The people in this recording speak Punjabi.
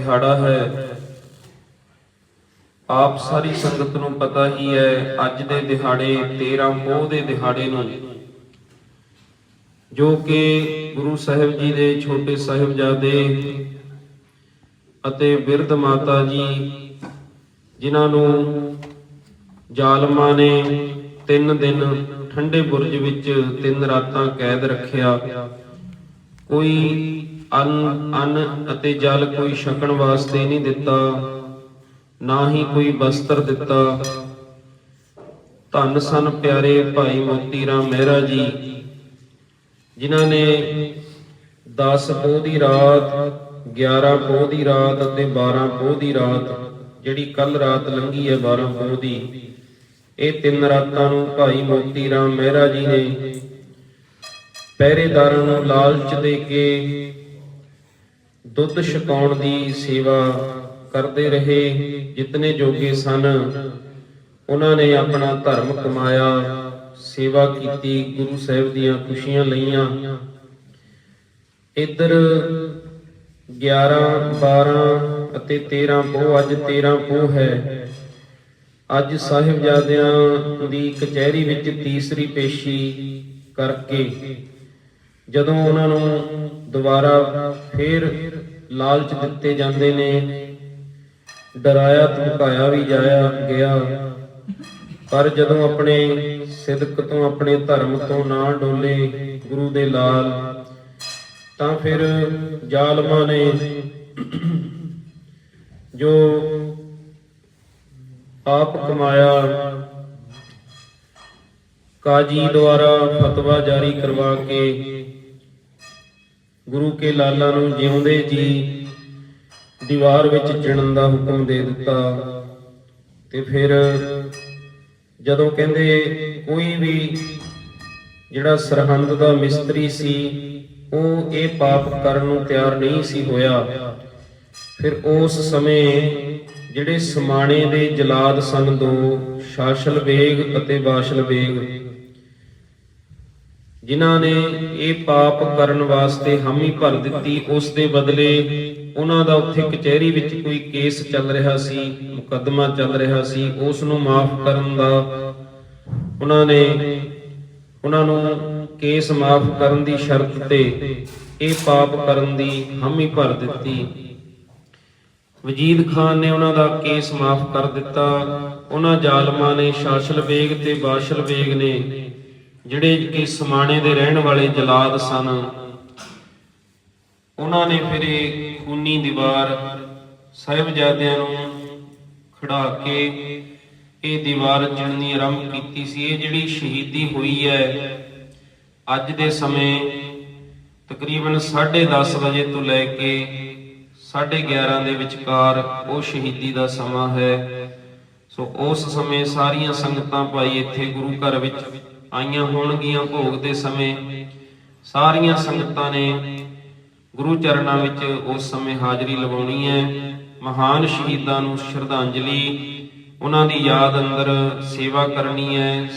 ਦਿਹਾੜਾ ਹੈ। ਆਪ ਸਾਰੀ ਸੰਗਤ ਨੂੰ ਪਤਾ ਹੀ ਹੈ, ਅੱਜ ਦੇ ਦਿਹਾੜੇ 13 ਪੋਹ ਦੇ ਦਿਹਾੜੇ ਨੂੰ। ਜੋ ਕਿ ਗੁਰੂ ਸਾਹਿਬ ਜੀ ਦੇ ਛੋਟੇ ਸਾਹਿਬਜ਼ਾਦੇ ਅਤੇ ਬਿਰਧ ਮਾਤਾ ਜੀ, ਜਿਨ੍ਹਾਂ ਨੂੰ ਜ਼ਾਲਮਾਂ ਨੇ ਤਿੰਨ ਦਿਨ ਠੰਡੇ ਬੁਰਜ ਵਿੱਚ ਤਿੰਨ ਰਾਤਾਂ ਕੈਦ ਰੱਖਿਆ, ਕੋਈ ਅੰਨ ਅੰਨ ਅਤੇ ਜਲ ਕੋਈ ਛਕਣ ਵਾਸਤੇ ਨਹੀਂ ਦਿੱਤਾ, ਨਾ ਹੀ ਕੋਈ ਵਸਤਰ ਦਿੱਤਾ। ਧੰਨ ਸਨ ਪਿਆਰੇ ਭਾਈ ਮੋਤੀ ਰਾਮ ਮਹਿਰਾ ਜੀ, ਜਿਨ੍ਹਾਂ ਨੇ 10 ਪੋਹ ਦੀ ਰਾਤ 11 ਪੋਹ ਦੀ ਰਾਤ ਅਤੇ 12 ਪੋਹ ਦੀ ਰਾਤ, ਜਿਹੜੀ ਕੱਲ ਰਾਤ ਲੰਘੀ ਹੈ 12 ਪੋਹ ਦੀ, ਇਹ ਤਿੰਨ ਰਾਤਾਂ ਨੂੰ ਭਾਈ ਮੋਤੀ ਰਾਮ ਮਹਿਰਾ ਜੀ ਨੇ ਪਹਿਰੇਦਾਰਾਂ ਨੂੰ ਲਾਲਚ ਦੇ ਕੇ ਦੁੱਧ ਛਕਾਉਣ ਦੀ ਸੇਵਾ ਕਰਦੇ ਰਹੇ ਜਿਤਨੇ ਜੋਗੇ ਸਨ। ਉਹਨਾਂ ਨੇ ਆਪਣਾ ਧਰਮ ਕਮਾਇਆ, ਸੇਵਾ ਕੀਤੀ, ਗੁਰੂ ਸਾਹਿਬ ਦੀਆਂ ਖੁਸ਼ੀਆਂ ਲਈਆਂ। ਇੱਧਰ 11 12 ਅਤੇ 13 ਪੋਹ, ਅੱਜ 13 ਪੋਹ ਹੈ। ਅੱਜ ਸਾਹਿਬਜ਼ਾਦਿਆਂ ਦੀ ਕਚਹਿਰੀ ਵਿੱਚ ਤੀਸਰੀ ਪੇਸ਼ੀ ਕਰਕੇ ਜਦੋਂ ਉਹਨਾਂ ਨੂੰ ਦੁਬਾਰਾ ਫੇਰ ਲਾਲਚ ਦਿੱਤੇ ਜਾਂਦੇ ਨੇ, ਡਰਾਇਆ ਧਮਕਾਇਆ ਵੀ ਜਾਇਆ ਗਿਆ। ਪਰ ਜਦੋਂ ਆਪਣੇ ਸਿਦਕ ਤੋਂ, ਆਪਣੇ ਧਰਮ ਤੋਂ ਨਾ ਡੋਲੇ ਗੁਰੂ ਦੇ ਲਾਲ, ਤਾਂ ਫਿਰ ਜ਼ਾਲਮਾਂ ਨੇ ਜੋ ਆਪ ਕਮਾਇਆ ਕਾਜੀ ਦੁਆਰਾ ਫਤਵਾ ਜਾਰੀ ਕਰਵਾ ਕੇ ਗੁਰੂ ਕੇ ਲਾਲਾਂ ਨੂੰ ਜਿਉਂਦੇ ਜੀ, ਦੀਵਾਰ ਵਿੱਚ ਚਿਣਨ ਦਾ ਹੁਕਮ ਦੇ ਦਿੱਤਾ। ਤੇ ਫਿਰ ਜਦੋਂ ਕਹਿੰਦੇ ਕੋਈ ਵੀ ਜਿਹੜਾ ਸਰਹੰਦ ਦਾ ਮਿਸਤਰੀ ਸੀ, ਉਹ ਇਹ ਪਾਪ ਕਰਨ ਨੂੰ ਤਿਆਰ ਨਹੀਂ ਸੀ ਹੋਇਆ। ਫਿਰ ਉਸ ਸਮੇਂ ਜਿਹੜੇ ਸਮਾਣੇ ਦੇ ਜਲਾਦ ਸਨ ਦੋ, ਸ਼ਾਸਲ ਵੇਗ ਅਤੇ ਬਾਸ਼ਲ ਵੇਗ ਜਿਨ੍ਹਾਂ ਨੇ ਇਹ ਪਾਪ ਕਰਨ ਵਾਸਤੇ ਹਾਮੀ ਭਰ ਦਿੱਤੀ, ਉਸ ਦੇ ਬਦਲੇ ਉਹਨਾਂ ਦਾ ਉੱਥੇ ਕਚਹਿਰੀ ਵਿੱਚ ਕੋਈ ਕੇਸ ਚੱਲ ਰਿਹਾ ਸੀ, ਮੁਕੱਦਮਾ ਚੱਲ ਰਿਹਾ ਸੀ, ਉਸ ਨੂੰ ਮਾਫ ਕਰਨ ਦਾ ਉਹਨਾਂ ਨੇ, ਉਹਨਾਂ ਨੂੰ ਕੇਸ ਮਾਫ ਕਰਨ ਦੀ ਸ਼ਰਤ ਤੇ ਇਹ ਪਾਪ ਕਰਨ ਦੀ ਹਾਮੀ ਭਰ ਦਿੱਤੀ। ਵਜੀਦ ਖਾਨ ਨੇ ਉਹਨਾਂ ਦਾ ਕੇਸ ਮਾਫ ਕਰ ਦਿੱਤਾ। ਉਹਨਾਂ ਜ਼ਾਲਮਾਂ ਨੇ ਸ਼ਾਸਲ ਬੇਗ ਤੇ ਬਾਸ਼ਲ ਵੇਗ ਨੇ ਜਿਹੜੇ ਕਿ ਸਮਾਣੇ ਦੇ ਰਹਿਣ ਵਾਲੇ ਜਲਾਦ ਸਨ, ਉਹਨਾਂ ਨੇ ਫਿਰ ਇਹ ਖੂਨੀ ਦੀਵਾਰ ਸਾਹਿਬਜ਼ਾਦਿਆਂ ਨੂੰ ਖੜਾ ਕੇ ਇਹ ਦੀਵਾਰ ਚਿਣਨੀ ਆਰੰਭ ਕੀਤੀ ਸੀ। ਇਹ ਜਿਹੜੀ ਸ਼ਹੀਦੀ ਹੋਈ ਹੈ, ਅੱਜ ਦੇ ਸਮੇਂ ਤਕਰੀਬਨ 10:30 ਵਜੇ ਤੋਂ ਲੈ ਕੇ 11:30 ਦੇ ਵਿਚਕਾਰ ਉਹ ਸ਼ਹੀਦੀ ਦਾ ਸਮਾਂ ਹੈ। ਸੋ ਉਸ ਸਮੇਂ ਸਾਰੀਆਂ ਸੰਗਤਾਂ ਭਾਈ ਇੱਥੇ ਗੁਰੂ ਘਰ ਵਿੱਚ ਆਈਆਂ ਹੋਣਗੀਆਂ ਭੋਗ ਦੇ ਸਮੇਂ। ਸਾਰੀਆਂ ਸੰਗਤਾਂ ਨੇ ਗੁਰੂ ਚਰਨਾਂ ਵਿੱਚ ਉਸ ਸਮੇਂ ਹਾਜ਼ਰੀ ਲਵਾਉਣੀ ਹੈ। ਮਹਾਨ ਸ਼ਹੀਦਾਂ ਨੂੰ ਸ਼ਰਧਾਂਜਲੀ, ਉਹਨਾਂ ਦੀ ਯਾਦ ਅੰਦਰ ਸੇਵਾ ਕਰਨੀ ਹੈ।